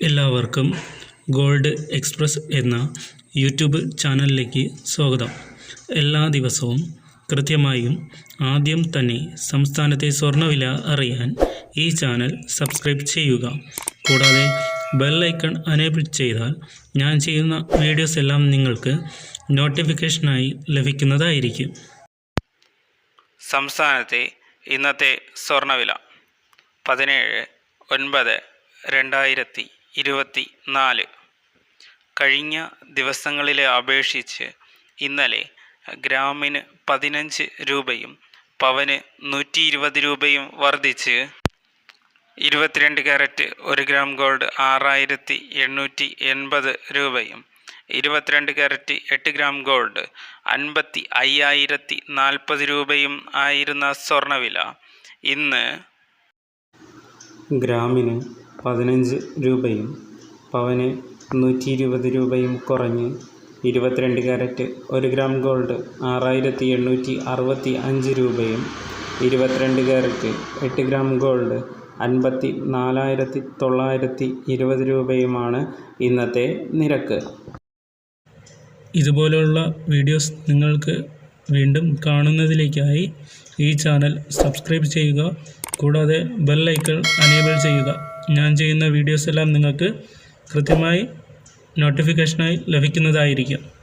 എല്ലാവർക്കും gold express എന്ന YouTube ചാനലിലേക്ക് സ്വാഗതം. എല്ലാ ദിവസവും കൃത്യമായും ആദ്യം തന്നെ സംസ്ഥാനത്തെ സ്വർണവില അറിയാൻ ഈ ചാനൽ സബ്സ്ക്രൈബ് ചെയ്യുക. കൂടാതെ ബെല്ലൈക്കൺ അനേബിൾ ചെയ്താൽ ഞാൻ ചെയ്യുന്ന വീഡിയോസ് എല്ലാം നിങ്ങൾക്ക് നോട്ടിഫിക്കേഷനായി ലഭിക്കുന്നതായിരിക്കും. സംസ്ഥാനത്തെ ഇന്നത്തെ സ്വർണവില പതിനേഴ് ഒൻപത് രണ്ടായിരത്തി ഇരുപത്തി നാല് കഴിഞ്ഞ ദിവസങ്ങളിലെ അപേക്ഷിച്ച് ഇന്നലെ ഗ്രാമിന് പതിനഞ്ച് രൂപയും പവന് നൂറ്റി ഇരുപത് രൂപയും വർദ്ധിച്ച് ഇരുപത്തിരണ്ട് ക്യാരറ്റ് ഒരു ഗ്രാം ഗോൾഡ് ആറായിരത്തി എണ്ണൂറ്റി എൺപത് രൂപയും ഇരുപത്തിരണ്ട് ക്യാരറ്റ് എട്ട് ഗ്രാം ഗോൾഡ് അൻപത്തി അയ്യായിരത്തി നാൽപ്പത് രൂപയും ആയിരുന്ന സ്വർണവില ഇന്ന് ഗ്രാമിന് പതിനഞ്ച് രൂപയും പവന് നൂറ്റി ഇരുപത് രൂപയും കുറഞ്ഞ് ഇരുപത്തിരണ്ട് ക്യാരറ്റ് ഒരു ഗ്രാം ഗോൾഡ് ആറായിരത്തി എണ്ണൂറ്റി അറുപത്തി അഞ്ച് രൂപയും ഇരുപത്തിരണ്ട് ക്യാരറ്റ് എട്ട് ഗ്രാം ഗോൾഡ് അൻപത്തി നാലായിരത്തി തൊള്ളായിരത്തി ഇരുപത് രൂപയുമാണ് ഇന്നത്തെ നിരക്ക്. ഇതുപോലെയുള്ള വീഡിയോസ് നിങ്ങൾക്ക് വീണ്ടും കാണുന്നതിലേക്കായി ഈ ചാനൽ സബ്സ്ക്രൈബ് ചെയ്യുക കൂടാതെ ബെൽ ഐക്കൺ അനേബിൾ ചെയ്യുക. ഞാൻ ചെയ്യുന്ന വീഡിയോസ് എല്ലാം നിങ്ങൾക്ക് കൃത്യമായി നോട്ടിഫിക്കേഷനായി ലഭിക്കുന്നതായിരിക്കും.